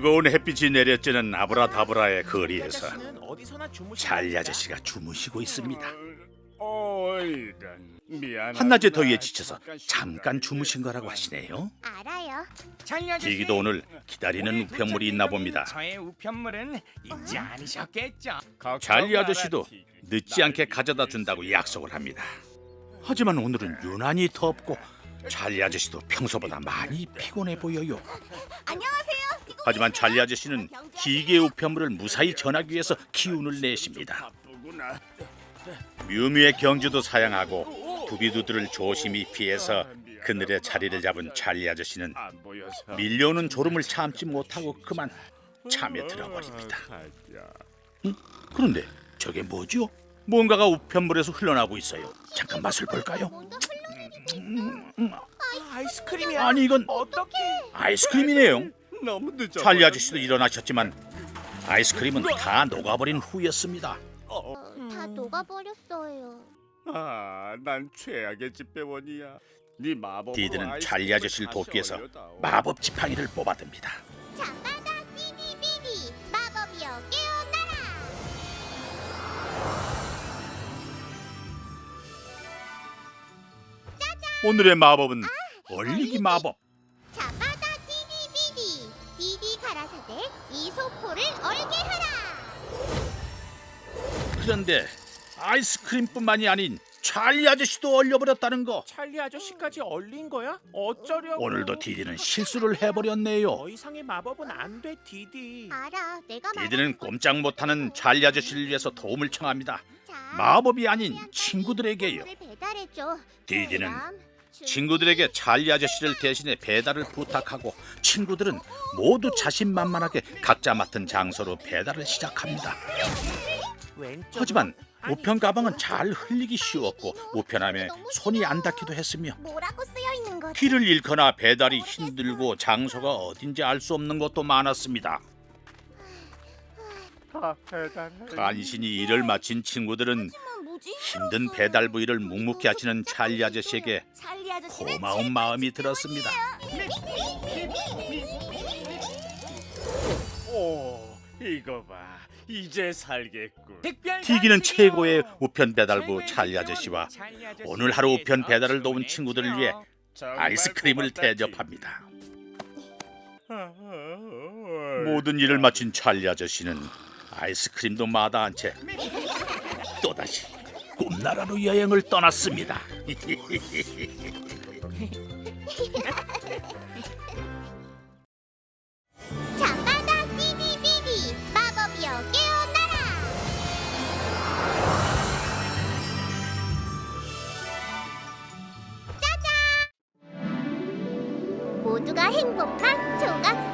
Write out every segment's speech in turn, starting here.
뜨거운 햇빛이 내려쬐는 아브라다브라의 거리에서 찰리. 아저씨가 주무시고 있습니다. 한낮의 더위에 지쳐서 잠깐 주무신 거라고 하시네요. 알아요. 찰리 아저씨. 디기도 오늘 기다리는 우편물이 있나 봅니다. 저의 우편물은 잊지 않으셨겠죠? 찰리 아저씨도 늦지 않게 가져다 준다고 약속을 합니다. 하지만 오늘은 유난히 덥고 찰리 아저씨도 평소보다 많이 피곤해 보여요. 안녕하세요. 하지만 찰리 아저씨는 기계의 우편물을 무사히 전하기 위해서 기운을 내십니다. 뮤뮤의 경주도 사양하고 부비두들을 조심히 피해서 그늘에 자리를 잡은 찰리 아저씨는. 밀려오는 졸음을 참지 못하고 그만 잠에 들어버립니다. 가자. 그런데 저게 뭐죠? 뭔가가 우편물에서 흘러나오고 있어요. 잠깐 맛을 볼까요? 뭔가 흘러내리고 아이스크림이야. 아니 이건 어떻게? 아이스크림이네요. 너무 늦어. 찰리 아저씨도 일어나셨지만 아이스크림은 다 녹아버린 후였습니다. 어, 다 녹아버렸어요. 아, 난 최악의 집배원이야. 네 마법. 디드는 찰리 아저씨를 돕기 위해서 마법 지팡이를 뽑아듭니다. 잠바다 띠디비디 마법이여 깨어나라. 오늘의 마법은 얼리기 마법. 디디 가라사대 이 소포를 얼게 하라. 그런데 아이스크림뿐만이 아닌 찰리 아저씨도 얼려버렸다는 거. 찰리 아저씨까지 얼린 거야? 어쩌려고? 오늘도 디디는 실수를 해버렸네요. 더 이상의 마법은 안 돼, 디디. 알아, 내가 디디는 꼼짝 못하는 찰리 아저씨를 위해서 도움을 청합니다. 자, 마법이 아닌 친구들에게요. 배달해줘. 디디는 그럼 주- 친구들에게 찰리 아저씨를 대신해 배달을 부탁하고 친구들은 모두 자신만만하게 각자 맡은 장소로 배달을 시작합니다. 하지만 우편 가방은 잘 흘리기 쉬웠고 우편함에 손이 안 닿기도 했으며 뭐라고 쓰여 있는 거지? 길을 잃거나 배달이 힘들고 장소가 어딘지 알 수 없는 것도 많았습니다. 다 배달해. 간신히 일을 마친 친구들은 뭐지? 힘든 배달부 일을 묵묵히 하시는 찰리 아저씨에게 찰리 아저씨는 고마운 마음이 들었습니다. 오, 이거 봐. 이제 살겠군. 튀기는. 최고의 우편 배달부 찰리 아저씨와 오늘 하루 우편 배달을 더 도운 친구들을. 위해 아이스크림을 대접합니다. 디. 모든 일을 마친 찰리 아저씨는 아이스크림도 마다한 채 또다시 꿈나라로 여행을 떠났습니다. 잠바다 띠디비디 마법이여 깨어나라. 짜잔! 모두가 행복한 조각상.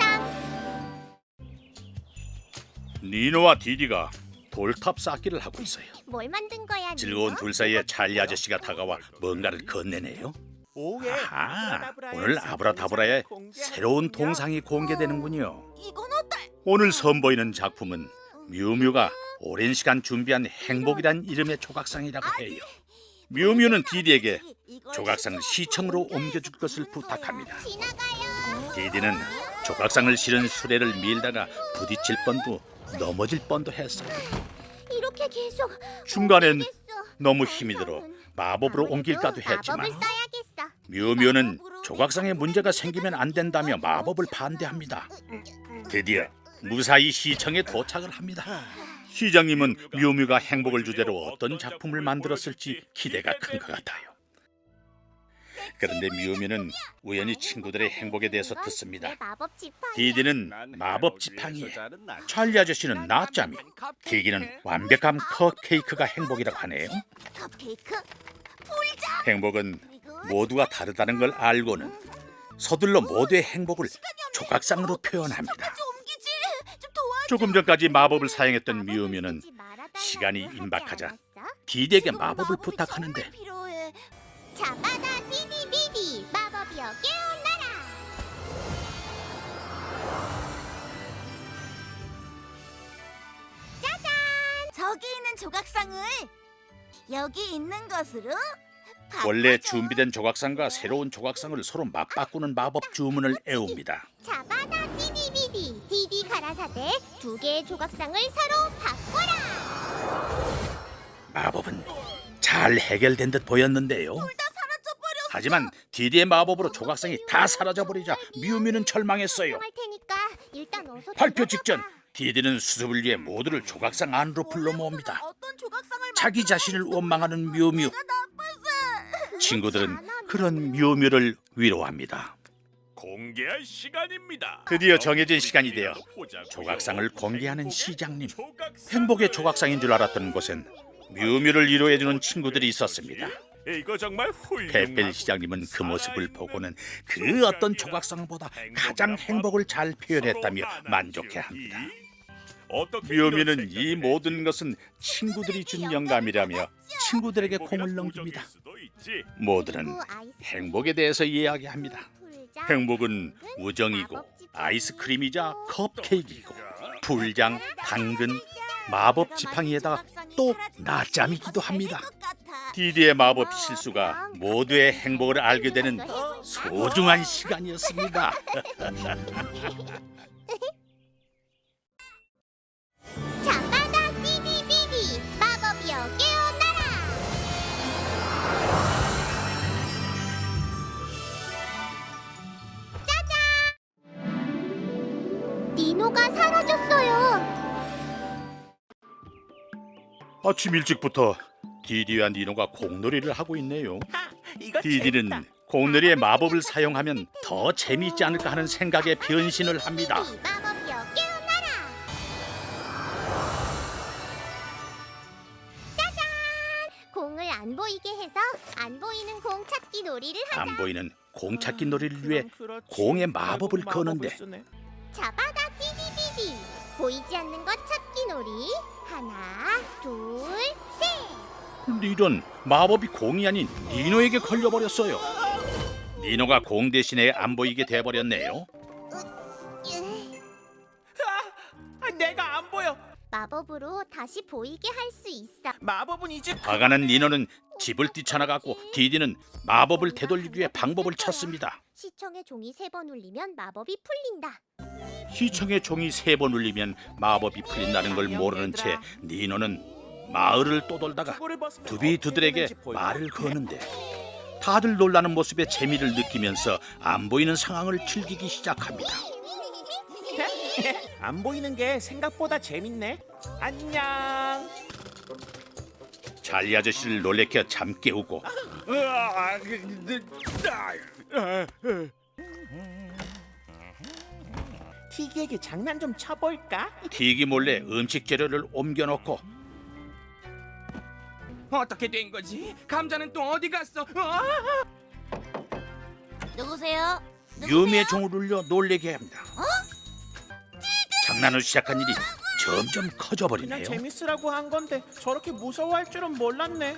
니노와 디디가 돌탑 쌓기를 하고 있어요. 뭘 만든 거야? 즐거운 니노? 둘 사이에 찰리 아저씨가 다가와 뭔가를 건네네요. 오해. 아하, 오늘 아브라다브라의. 새로운 동상이 공개되는군요. 이건 어떨? 오늘 선보이는 작품은 뮤뮤가 오랜 시간 준비한 행복이란 이름의 조각상이라고 해요. 뮤뮤는 디디에게 조각상을 시청으로 옮겨줄 것을 부탁합니다. 지나가요. 디디는 조각상을 실은 수레를 밀다가 부딪힐 뻔도 넘어질 뻔도 했어요. 이렇게 계속 중간엔 못 너무 힘이 들어 마법으로 옮길까도 했지만 마법을 써야겠어. 뮤뮤는 조각상에 문제가 생기면 안 된다며 마법을 반대합니다. 드디어 무사히 시청에 도착을 합니다. 시장님은 뮤뮤가 행복을 주제로 어떤 작품을 만들었을지 기대가 큰 것 같아요. 그런데 뮤뮤는 우연히 친구들의 행복에 대해서 듣습니다. 디디는 난 마법 지팡이에 찰리 아저씨는 낮잠이 디기는 완벽한 컵케이크가 행복이라고 하네요. 행복은 모두가 다르다는 걸 알고는 서둘러 모두의 행복을 조각상으로 표현합니다. 좀 도와줘. 조금 전까지 마법을 사용했던 미우미는 시간이 임박하자? 디디에게 마법을 부탁하는데 저기 있는 조각상을 여기 있는 것으로 원래 준비된 조각상과 새로운 조각상을 서로 맞바꾸는 마법 주문을 애웁니다. 자바다 디디비디 디디 가라사대 두 개의 조각상을 서로 바꿔라 마법은 잘 해결된 듯 보였는데요. 다 사라져버렸어 하지만 디디의 마법으로 조각상이 다 사라져버리자 미우미는 절망했어요. 할 테니까 일단 어서 발표 들어가 직전 봐. 디디는 수습을 위해 모두를 조각상 안으로 불러 모읍니다. 어떤 조각상을 자기 자신을 원망하는. 나빴어 친구들은 그런 뮤뮤를 위로합니다. 공개할 시간입니다. 드디어 정해진 시간이 되어. 조각상을 공개하는 시장님. 행복의 조각상인 줄 알았던 곳엔 뮤뮤를 위로해주는 친구들이 있었습니다. 이거 정말 훌륭. 페펠 시장님은 그 모습을 보고는 그 어떤 조각상보다 가장 행복을 잘 표현했다며 만족해합니다. 뮤미는 이 모든 것은 친구들이 준 영감이라며 친구들에게 공을 넘깁니다. 모두는 행복에 대해서 이야기합니다. 행복은 우정이고 아이스크림이자 컵케이크이고 불장, 당근, 마법 지팡이에다가 또 낮잠이기도 합니다. 디디의 마법 실수가 모두의 행복을 알게 되는 소중한 시간이었습니다. 아침 일찍부터 디디와 니노가 공놀이를 하고 있네요. 하, 이거 디디는 재밌다. 공놀이의 마법을 사용하면 더 재미있지 않을까 하는 생각에 변신을 합니다. 디디 마법이여 깨어나라 짜잔 공을 안 보이게 해서 안 보이는 공 찾기 놀이를 하자 안 보이는 공 찾기 놀이를 위해. 공에 마법을 거는데 쓰네. 잡아다 디디디디 보이지 않는 것 찾기 놀이 하나 둘셋 이런 마법이 공이 아닌 니노에게 걸려버렸어요. 니노가 공 대신에 안 보이게 돼버렸네요. 아, 내가 안 보여. 마법으로 다시 보이게 할 수 있어 마법은 이제 화가 난 니노는 집을 뛰쳐나갔고 디디는 마법을 되돌리기 위해 방법을 찾습니다. 시청의 종이 세 번 울리면 마법이 풀린다 시청의 종이 세 번 울리면 마법이 풀린다는 걸 모르는 채 니노는 마을을 떠돌다가 두비 두들에게 되는지 보여줘. 말을 거는데 다들 놀라는 모습에 재미를 느끼면서 안 보이는 상황을 즐기기 시작합니다. 안 보이는 게 생각보다 재밌네. 안녕. 잘리 아저씨를 놀래켜 잠 깨우고 티기에게 장난 좀 쳐볼까? 티기 몰래 음식 재료를 옮겨놓고 어떻게 된 거지? 감자는 또 어디 갔어? 아! 누구세요? 유미의 종을 울려 놀래게 합니다. 장난을 시작한 일이 점점 그냥 커져버리네요. 재밌으라고 한 건데 저렇게 무서워할 줄은 몰랐네.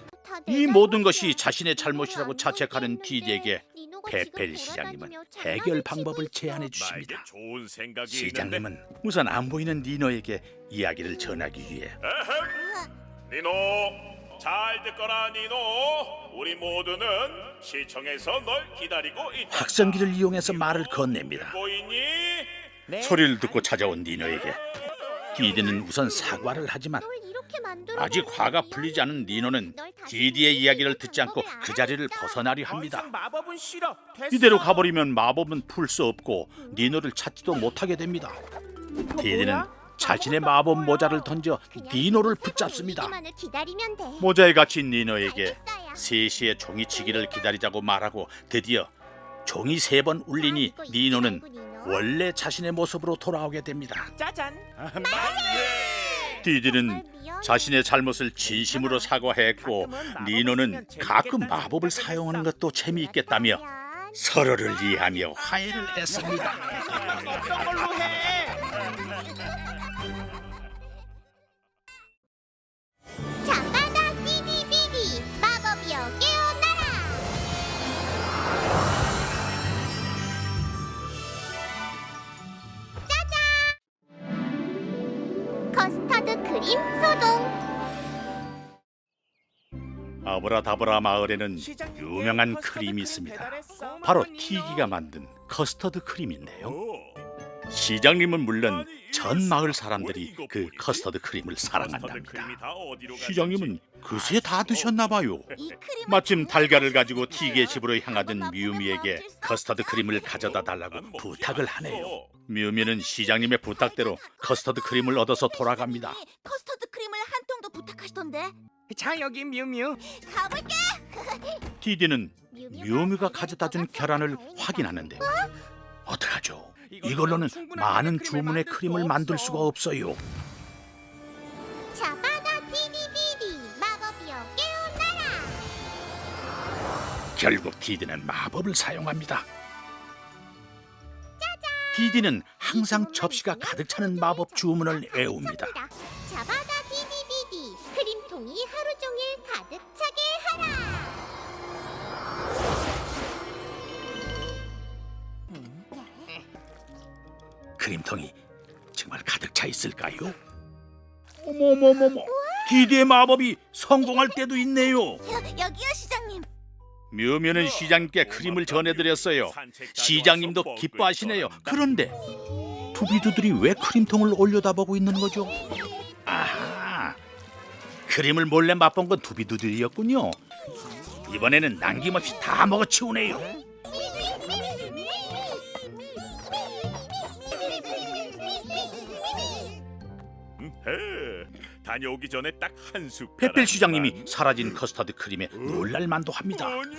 이 모든 것이 자신의 잘못이라고 자책하는 디디에게 페펠 시장님은 해결 방법을 제안해 나에게 주십니다. 좋은 생각이 있는데. 시장님은 우선 안 보이는 니노에게 이야기를 전하기 위해 에헴! 니노, 잘 듣거라 니노. 우리 모두는 시청에서 널 기다리고 있다. 확성기를 이용해서 말을 건넵니다. 보이니? 네. 소리를 듣고 찾아온 니노에게 디디는 우선 사과를 하지만 아직 화가 풀리지 않은 니노는 디디의 이야기를 듣지 않고 그 자리를 벗어나려 더 합니다. 마법은 싫어. 됐어. 이대로 가버리면 마법은 풀 수 없고 니노를 찾지도 못하게 됩니다. 디디는 자신의 마법 모자를 던져 니노를 붙잡습니다. 모자에 갇힌 니노에게 3시에 종이치기를 기다리자고 말하고 드디어 종이 세 번 울리니 니노는 원래 자신의 모습으로 돌아오게 됩니다. 짜잔. 디디는 자신의 잘못을 진심으로 사과했고 니노는 가끔 마법을 사용하는 것도 재미있겠다며 서로를 이해하며 화해를 했습니다. 크림 소동 아브라다브라 마을에는 유명한 크림이 크림 있습니다. 바로 티기가. 만든 커스터드 크림인데요. 오, 시장님은 물론 전 마을. 사람들이 그? 커스터드 크림을 사랑한답니다. 시장님은 그새 다 드셨나 봐요. 이 크림은 마침 달걀을 가지고. 티게 집으로 향하던 수 커스터드? 크림을 가져다 달라고 난 먹지 부탁을. 하네요. 미우미는 시장님의 부탁대로 커스터드 크림을 얻어서 돌아갑니다. 커스터드 크림을 한 통도 부탁하시던데. 자 여기 뮤뮤. 가볼게. 디디는 미우미가 가져다 준 계란을 확인하는데 어떡하죠? 이걸로는 많은 주문의 크림을 만들 수가 없어요. 자바다 디디비디 마법이여 깨어나라. 결국 디디는 마법을 사용합니다. 디디는 항상 접시가 가득 차는 마법 주문을 외웁니다. 자바다 디디비디 크림통이 하루 종일 가득 차게 하라. 크림통이 정말 가득 차 있을까요? 어머머머머, 디디의 마법이 성공할 때도 있네요. 여, 여기요. 묘묘는 시장님께 크림을 전해드렸어요. 시장님도 기뻐하시네요. 그런데 두비두들이 왜 크림통을 올려다보고 있는 거죠? 아하, 크림을 몰래 맛본 건 두비두들이었군요. 이번에는 남김없이 다 먹어치우네요. 다녀오기 전에 딱 한 숟가락. 페펠 시장님이 사라진 커스터드 크림에 놀랄만도 합니다. 아니,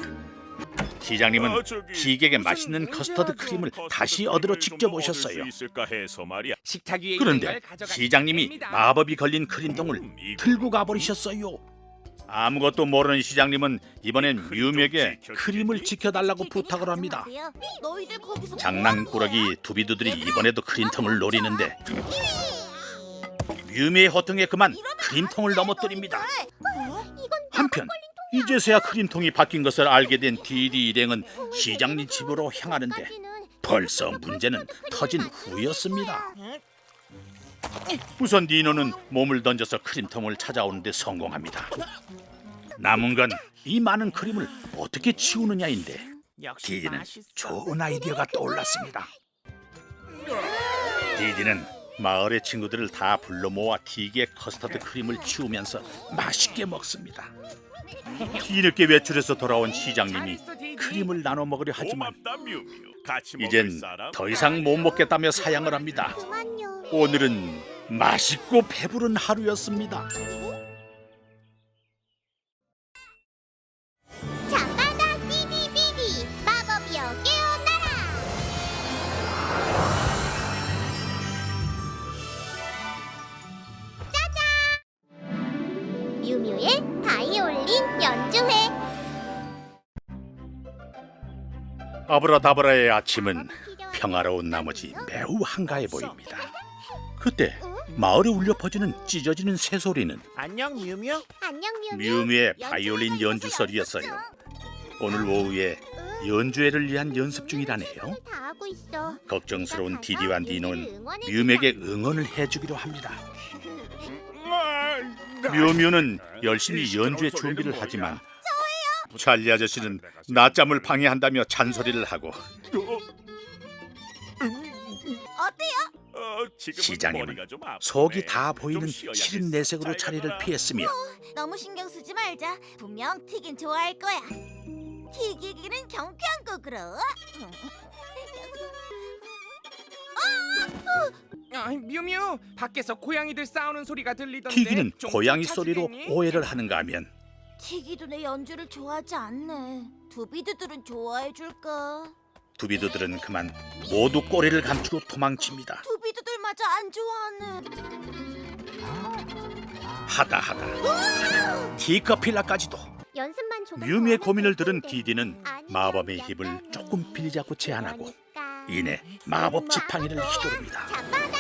시장님은 아, 저기, 기계에 무슨 맛있는 커스터드. 크림을 커스터드 다시 크림을 얻으러 좀 직접 오셨어요. 수 있을까 해서 말이야. 식탁 위에 그런데 시장님이 됩니다. 마법이 걸린 크림통을 음, 이거 들고 가버리셨어요. 아무것도 모르는 시장님은 이번엔 지켜주겠니? 크림을 지켜달라고 부탁을 합니다. 너희들 거기서 장난꾸러기 두비두들이 이번에도 크림통을 노리는데 뮤미의 호통에 그만 크림통을 넘어뜨립니다. 한편 이제서야 크림통이 바뀐 것을 알게 된 디디 일행은 시장님 집으로 향하는데 벌써 문제는 터진 후였습니다. 우선 니노는 몸을 던져서 크림통을 찾아오는데 성공합니다. 남은 건 이 많은 크림을 어떻게 치우느냐인데 디디는. 좋은 아이디어가 떠올랐습니다. 디디는 마을의 친구들을 다 불러 모아 티기의 커스터드 크림을 치우면서 맛있게 먹습니다. 뒤늦게 외출해서 돌아온 시장님이. 크림을 나눠 먹으려 하지만 고맙다 뮤뮤. 같이 먹을 이젠 사람? 더 이상 못 먹겠다며 사양을 합니다. 그만요. 오늘은 맛있고 배부른 하루였습니다. 아브라다브라의 아침은 평화로운 나머지 매우 한가해 보입니다. 그때 마을에 울려 퍼지는 찢어지는 새소리는 안녕 뮤뮤. 안녕 뮤뮤. 뮤미의 바이올린 연주 소리였어요. 오늘 오후에 연주회를 위한 연습 중이라네요. 다 하고 있어. 걱정스러운 디디와 니노는 뮤에게 응원을 해주기로 합니다. 뮤뮤는 열심히 연주회 준비를 하지만 찰리 아저씨는 낮잠을 방해한다며 잔소리를 하고 어때요? 어, 아프네. 속이 다 보이는. 시린 내색으로 자리를 가라. 피했으며 너무 신경 쓰지 말자. 분명 튀긴 좋아할 거야. 튀기기는 경쾌한 거그러. 아, 뮤뮤 밖에서 고양이들 싸우는 소리가 들리던데. 티기는 좀 고양이 쫓아주겠니? 소리로 오해를 하는가 하면 튀기도 내 연주를 좋아하지 않네. 두비드들은 좋아해 줄까? 두비두들은 그만 모두 꼬리를 감추고 도망칩니다. 두비드들마저 안 좋아하네. 하다 하다 티커필라까지도 연습만 조금 뮤미의 더 고민을 들은. 디디는 아니면 마법의 힘을 약간은 조금 빌리자고 제안하고 그러니까. 이내 마법 지팡이를 휘두릅니다. 자바다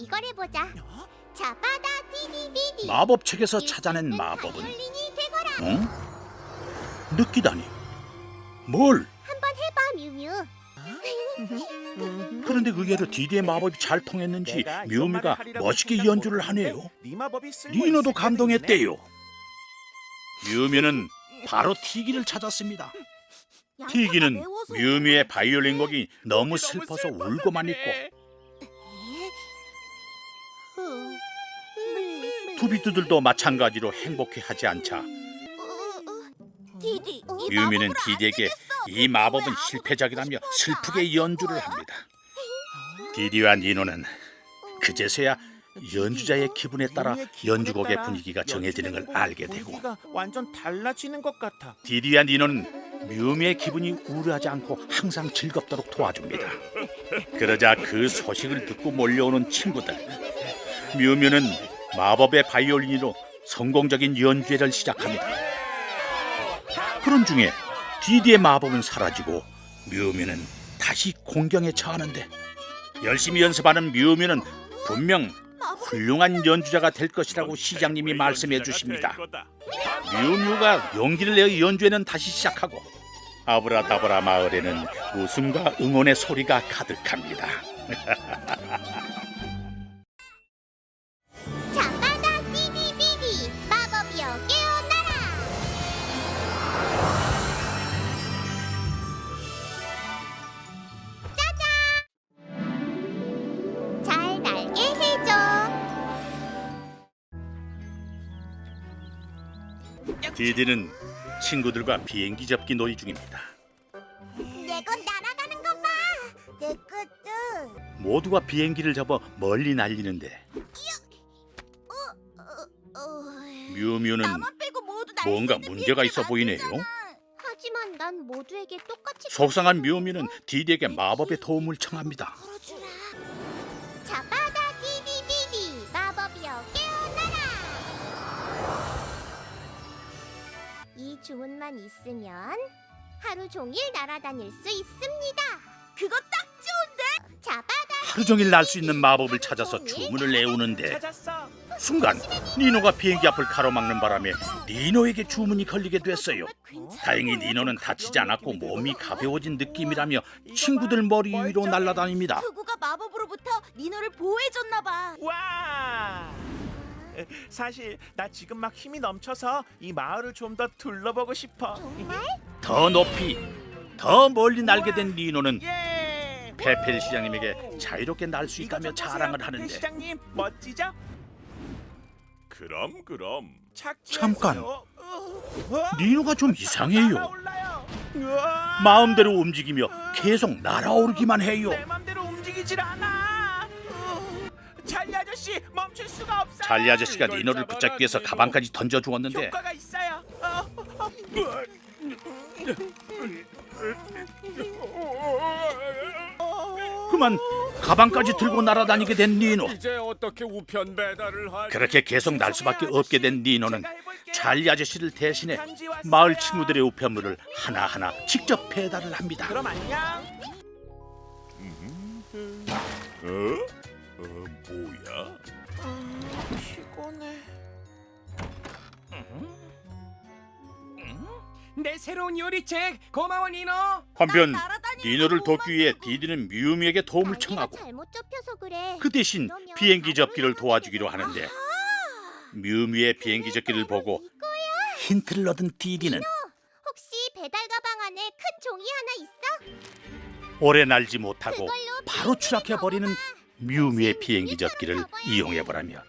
이걸 해보자. 자 바다 디디비디. 마법책에서 찾아낸 마법은 되거라. 응? 느끼다니 뭘 한번 해봐, 뮤뮤. 그런데 의외로 디디의 마법이 잘 통했는지 뮤미가 생각도 연주를 하네요. 네 니노도 때도 감동했대요. 뮤미는 바로 티기를 찾았습니다. 티기는 뮤미의 바이올린 곡이 너무 슬퍼서 울고만 있고 투비투들도 마찬가지로 행복해하지 않자 디디, 이 뮤미는 마법으로 안 디디에게 되겠어. 이 마법은 실패작이라며? 슬프게 안 연주를? 합니다. 디디와 니노는 그제서야 연주자의 기분에 따라 연주곡의 분위기가 정해지는 걸 알게 되고 분위기가 완전 달라지는 것 같아. 디디와 니노는 뮤미의 기분이 우울하지 않고 항상 즐겁도록 도와줍니다. 그러자 그 소식을 듣고 몰려오는 친구들. 뮤뮤는 마법의 바이올린으로 성공적인 연주회를 시작합니다. 그런 중에 디디의 마법은 사라지고 뮤뮤는 다시 공경에 처하는데 열심히 연습하는 뮤뮤는 분명 훌륭한 연주자가 될 것이라고 시장님이 말씀해 주십니다. 뮤뮤가 용기를 내어 연주회는 다시 시작하고 아브라다브라 마을에는 웃음과 응원의 소리가 가득합니다. 디디는 친구들과 비행기 접기 놀이 중입니다. 내건 날아가는 것 봐 내 것도 모두가 비행기를 접어 멀리 날리는데 뮤뮤는 빼고 모두 날수 뭔가 있는 문제가 있어 비행기가 보이네요. 아니잖아. 하지만 난 모두에게 똑같이 속상한 뮤뮤는 디디에게 마법의 도움을 청합니다. 주문만 있으면 하루 종일 날아다닐 수 있습니다. 그거 딱 좋은데? 자 바다 하루 종일 날 수 있는 마법을 찾아서 주문을 내오는데 찾았어. 순간 니노가 비행기 앞을 가로막는 바람에 니노에게 주문이 걸리게 됐어요. 다행히 니노는 다치지 않았고 몸이 가벼워진 느낌이라며 친구들 머리 위로 날아다닙니다. 흑우가 마법으로부터 니노를 보호해줬나 봐. 와. 사실 나 지금 막 힘이 넘쳐서 이 마을을 좀 더 둘러보고 싶어. 정말? 더 높이, 더 멀리 날게 된 니노는 예. 페펠 시장님에게 자유롭게 날 수 이거 있다며 좀 보세요, 자랑을 하는데 시장님 멋지죠? 그럼 그럼 잠깐. 착지했어요. 어, 니노가 좀 이상해요. 날아올라요. 우와. 마음대로 움직이며 계속 날아오르기만 해요. 내 맘대로 움직이질 않아. 어, 찰리 아저씨 멈출 수가 없어요. 찰리 아저씨가 니노를 붙잡기 위해서 가방까지 던져 주었는데 효과가 있어요. 어, 어. 그만 가방까지 들고 날아다니게 된 니노. 이제 어떻게 우편 배달을 하지? 그렇게 계속 날 수밖에 없게 된 니노는 제가 해볼게요. 찰리 아저씨를 대신해. 마을 친구들의 우편물을 하나하나 직접 배달을 합니다. 그럼 안녕. 어? 어 뭐야? 피곤해. 내 새로운 요리책 고마워 니노. 한편 날아다니는 니노를 거 돕기 위해 디디는 뮤미에게 도움을 청하고 잘못 그래. 그 대신 비행기 접기를 도와주기로 하는데 뮤미의 비행기 접기를 보고 힌트를 얻은 디디는 혹시 배달 가방 안에 큰 종이 하나 있어? 오래 날지 못하고 바로 추락해 버리는 뮤미의 비행기 접기를 이용해 보라며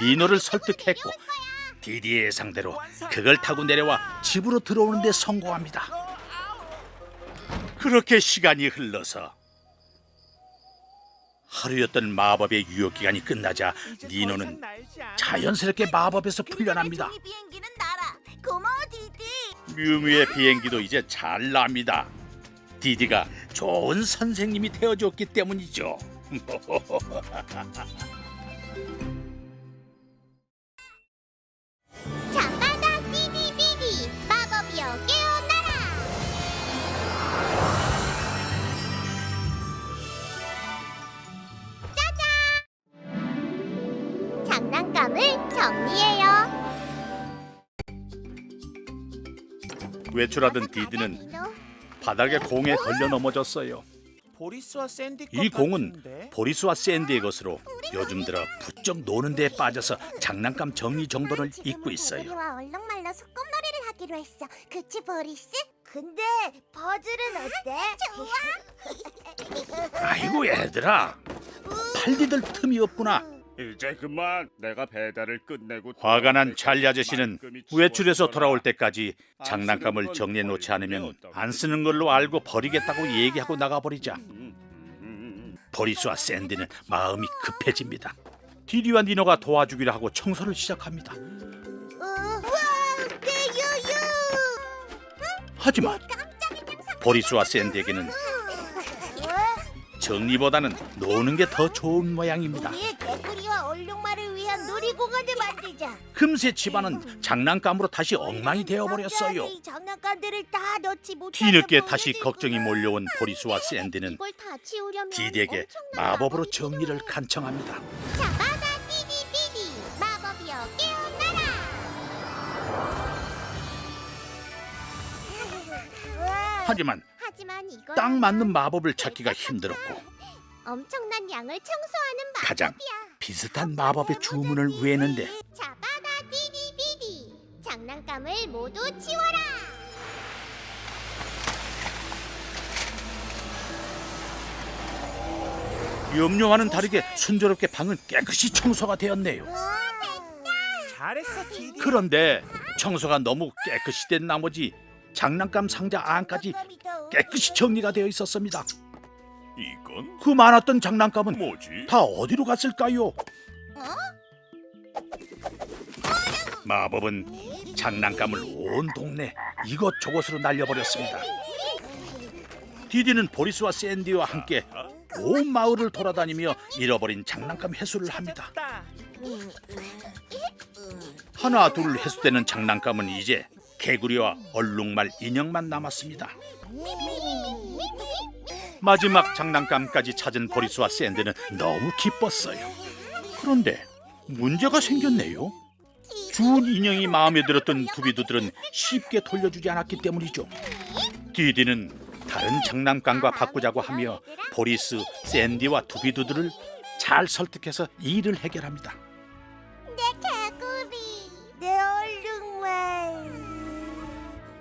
니노를 설득했고 디디의 상대로 그걸 타고 내려와 집으로 들어오는데 성공합니다. 그렇게 시간이 흘러서 하루였던 마법의 유효 기간이 끝나자 니노는. 자연스럽게 마법에서 풀려납니다. 비행기는 날아. 고마워 디디. 뮤뮤의 비행기도 이제 잘 납니다. 디디가 좋은 선생님이 되어줬기 때문이죠. 잠바다 디디비디 마법이여 깨어나라. 짜잔. 장난감을 정리해요. 외출하던 디디는 바닥에 공에 걸려 넘어졌어요. 보리스와 샌디 것이 공은 같은데? 보리스와 샌디의 것으로 요즘 들어 부쩍 노는 데에 빠져서 장난감 정리 정돈을 잊고 있어요. 우리와 얼룩말로 소꿉놀이를 하기로 했어. 그치 보리스? 근데 버즐은 어때? 좋아. 아이고 얘들아 팔디들 틈이 없구나. 이제 그만 내가 배달을 끝내고 화가 난 찰리 아저씨는 외출해서. 돌아올 때까지 안 장난감을 정리해 놓지 않으면 안 쓰는 걸로 알고 버리겠다고 얘기하고 나가버리자 보리스와 샌디는 마음이 급해집니다. 디디와 니노가 도와주기로 하고 청소를 시작합니다. 우와, 내 유유. 하지만. 보리스와 샌디에게는 정리보다는 노는 게 더 좋은 모양입니다. 우리의 위한 놀이공원을 만들자. 금세 집안은 장난감으로 다시 엉망이 되어버렸어요. 이 장난감들을 다 넣지 못해. 뒤늦게 다시 걱정이 몰려온 보리스와 샌디는 이걸 다 치우려면 디디에게 엄청난 마법으로 마법이 정리를. 간청합니다. 잡아다 디디디디 마법이여 깨어나라. 하지만 하지만 이걸 딱 맞는 마법을 찾기가 힘들었고 엄청난 양을 청소하는 마법이야. 가장 비슷한 마법의 주문을 외는데 잡아다 디디디디 장난감을 모두 치워라. 염료와는 다르게 순조롭게 방은 깨끗이 청소가 되었네요. 잘했어 디디 그런데 청소가 너무 깨끗이 된 나머지 장난감 상자 안까지 깨끗이 정리가 되어 있었습니다. 이건 그 많았던 장난감은 뭐지? 다 어디로 갔을까요? 마법은 장난감을 온 동네 이것저것으로 날려버렸습니다. 디디는 보리스와 샌디와 함께 온 마을을 돌아다니며 잃어버린 장난감 회수를 합니다. 하나 둘 회수되는 장난감은 이제 개구리와 얼룩말 인형만 남았습니다. 마지막 장난감까지 찾은 보리스와 샌드는 너무 기뻤어요. 그런데 문제가 생겼네요. 주운 인형이 마음에 들었던 두비두들은 쉽게 돌려주지 않았기 때문이죠. 디디는 다른 장난감과 바꾸자고 하며 보리스, 샌디와 두비두들을 잘 설득해서 일을 해결합니다. 개구리 내 얼룩말.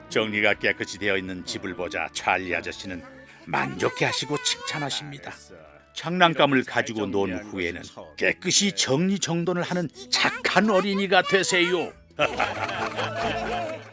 정리가 깨끗이 되어 있는 집을 보자 찰리 아저씨는 만족해 하시고 칭찬하십니다. 알았어. 장난감을 가지고 논 후에는. 깨끗이 정리 정돈을 하는 착한 어린이가 되세요.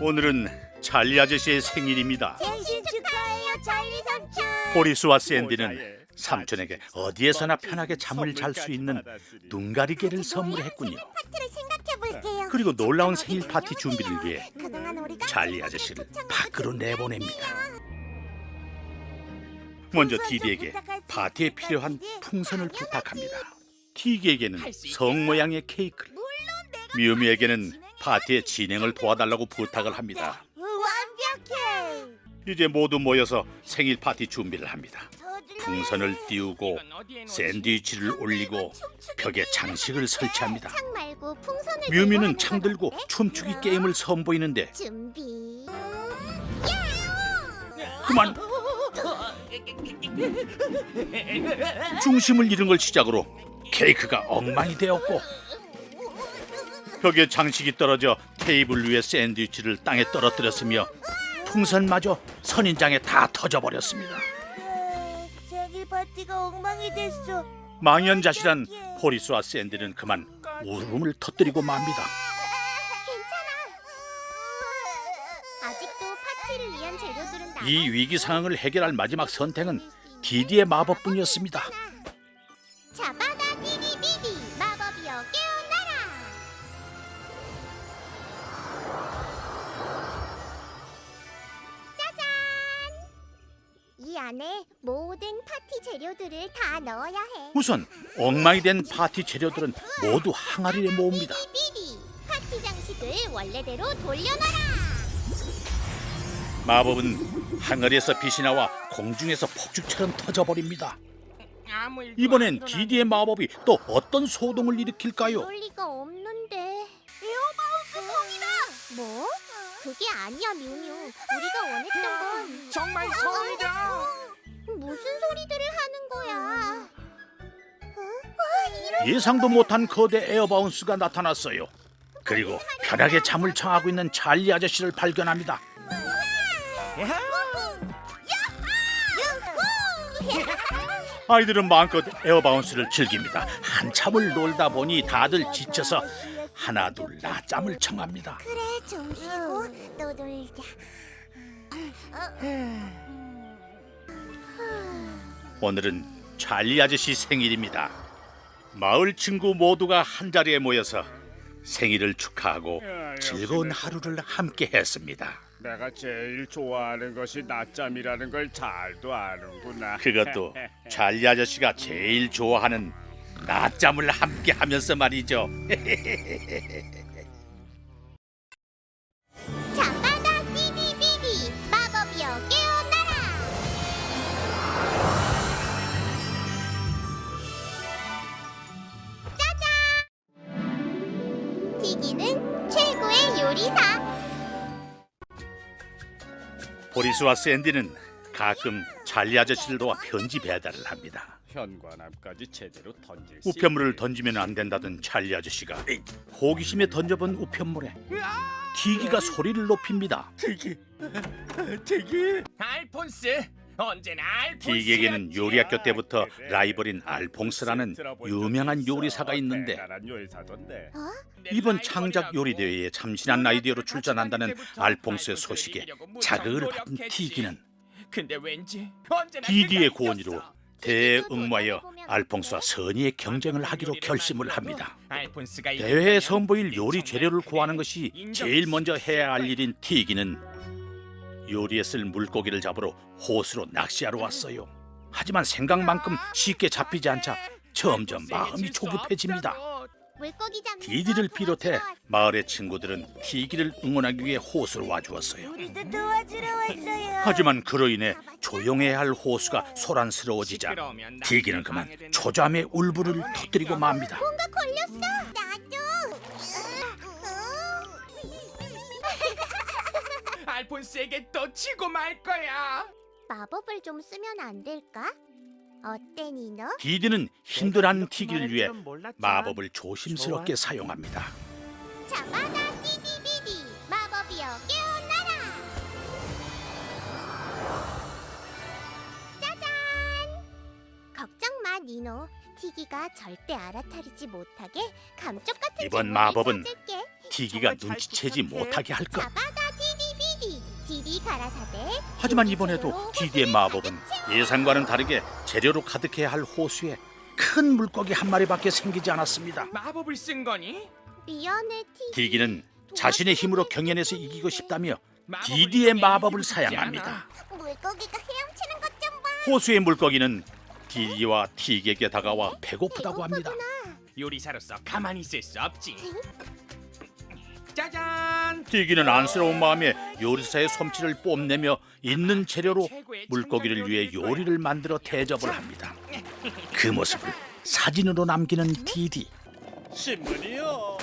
오늘은 찰리 아저씨의 생일입니다. 생신 축하해요, 찰리 삼촌. 보리스와 모자에 샌디는 삼촌에게 어디에서나 편하게 잠을 잘 수 있는 눈가리개를 선물했군요. 파티를 생각해 볼게요. 그리고 놀라운 생일 파티 준비를 위해 그동안 우리가 찰리 아저씨를 밖으로 내보냅니다. 먼저 디디에게 파티에 필요한 풍선을 부탁합니다. 티기에게는 성 모양의 케이크를, 미우미에게는 파티의 진행을 도와달라고 부탁을 합니다. 완벽해. 이제 모두 모여서 생일 파티 준비를 합니다. 저질러 풍선을 띄우고? 샌드위치를 올리고 벽에 장식을 설치합니다. 창 말고 풍선을 뮤미는 창 들고? 춤추기 게임을 선보이는데 준비. 그만 중심을 잃은 걸 시작으로 케이크가 엉망이 되었고 벽에 장식이 떨어져 테이블 위에 샌드위치를 땅에 떨어뜨렸으며 풍선마저 선인장에 다 터져버렸습니다. 생일 파티가 엉망이 됐어. 망연자실한 포리스와 샌디는 그만 울음을 터뜨리고 맙니다. 괜찮아. 아직도 파티를 위한 재료들은 나. 이 위기 상황을 해결할 마지막 선택은 디디의 마법뿐이었습니다. 잡아 안에 모든 파티 재료들을 다 넣어야 해. 우선 엉망이 된 파티 재료들은 모두 항아리에 모읍니다. 디디디 파티 장식을 원래대로 돌려놔라. 마법은 항아리에서 빛이 나와 공중에서 폭죽처럼 터져버립니다. 아무 일도 이번엔 안 디디의 마법이 또 어떤 소동을 일으킬까요? 그럴 리가 없는데. 에어바운스 성이다. 뭐? 그게 아니야, 미우미우. 우리가 원했던 건 정말 성이다. 무슨 소리들을 하는 거야? 어? 예상도 못한 거대 에어바운스가 나타났어요. 그리고 편하게 잠을 청하고 있는 찰리 아저씨를 발견합니다. 아이들은 마음껏 에어바운스를 즐깁니다. 한참을 놀다 보니 다들 지쳐서 하나 둘 낮잠을 청합니다. 그래 좀 쉬고 또 놀자. 오늘은 찰리 아저씨 생일입니다. 마을 친구 모두가 한 자리에 모여서 생일을 축하하고 즐거운 하루를 함께 했습니다. 내가 제일 좋아하는 것이 낮잠이라는 걸 잘도 아는구나. 그것도 찰리 아저씨가 제일 좋아하는 낮잠을 함께 하면서 말이죠. 보리스와 샌디는 가끔 찰리 아저씨를 도와 편지 배달을 합니다. 현관앞까지 제대로 던질 수 우편물을. 던지면 안 된다던 찰리 아저씨가 호기심에 던져본 우편물에 티기가 소리를 높입니다. 알폰스 언제나 알폰스. 티기에게는 요리학교 때부터 라이벌인 알퐁스라는 유명한 요리사가 있는데 요리사던데. 이번 창작 요리 대회에 참신한 아이디어로 출전한다는 알퐁스의 소식에 자극을 받은 티기는 근데 왠지 언제나 디디의 이겼어. 대응하여 알퐁스와 선의의 경쟁을 하기로 결심을 합니다. 알폰스가 대회에 선보일 요리 재료를. 구하는 것이. 제일 먼저 해야 할 일인 티기는 요리에 쓸 물고기를 잡으러 호수로 낚시하러 왔어요. 하지만 생각만큼 쉽게 잡히지 않자 점점 마음이 조급해집니다. 물고기 잡는 디디를 거 비롯해 도와주러 마을의 친구들은 티기를 응원하기 위해 호수를 와주었어요. 우리도 도와주러 왔어요. 하지만 그로 인해 조용해야 할 호수가 소란스러워지자 티기는 그만 조잠의 울분을 터뜨리고 맙니다. 뭔가 걸렸어. 나 알폰스에게 또 치고 말 거야. 마법을 좀 쓰면 안 될까? 어때 니너? 디디는 힘들어하는 티기를 위해 몰랐지만 마법을 조심스럽게 좋아. 사용합니다. 잡아다 디디디디 마법이여 깨어나라. 짜잔. 걱정 마 니노. 티기가 절대 알아차리지 못하게 감쪽 같은 이번 마법은 찾을게. 티기가 정말 잘 눈치채지 부탁해. 못하게 할 것. 잡아다 디디 가라사대. 하지만 이번에도 디디의 마법은 예상과는 다르게 재료로 가득해야 할 호수에 큰 물고기 한 마리밖에 생기지 않았습니다. 마법을 쓴 거니? 미안해 티디. 디기는 자신의 힘으로 경연에서 이기고 싶다며 디디의 마법을 사양합니다. 물고기가 헤엄치는 것 좀 봐. 호수의 물고기는 디디와 티기에게 다가와 배고프다고 합니다. 요리사로서 가만히 있을 수 없지. 짜잔. 티기는 안쓰러운 마음에 요리사의 솜씨를 뽐내며 있는 재료로 물고기를 위해. 요리를 만들어 대접을 합니다. 그 모습을 사진으로 남기는 디디. 신문이요.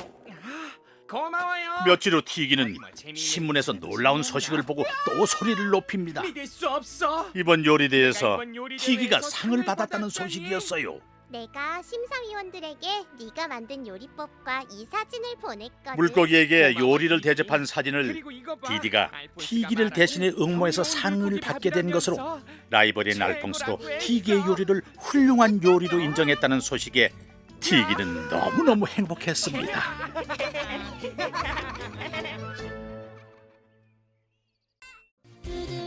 고마워요. 며칠 후 티기는 신문에서 놀라운 소식을 보고 또 소리를 높입니다. 믿을 수 없어. 이번 요리 대회에서 이번 요리 티기가 상을 받았다는. 소식이었어요. 내가 심사위원들에게 네가 만든 요리법과 이 사진을 보냈거든. 물고기에게 요리를 대접한 사진을 디디가 티기를 대신해 응모해서 상을 받게 된 것으로 라이벌인 알퐁스도 티기의 요리를 훌륭한 요리로 인정했다는 소식에 티기는 너무너무 행복했습니다.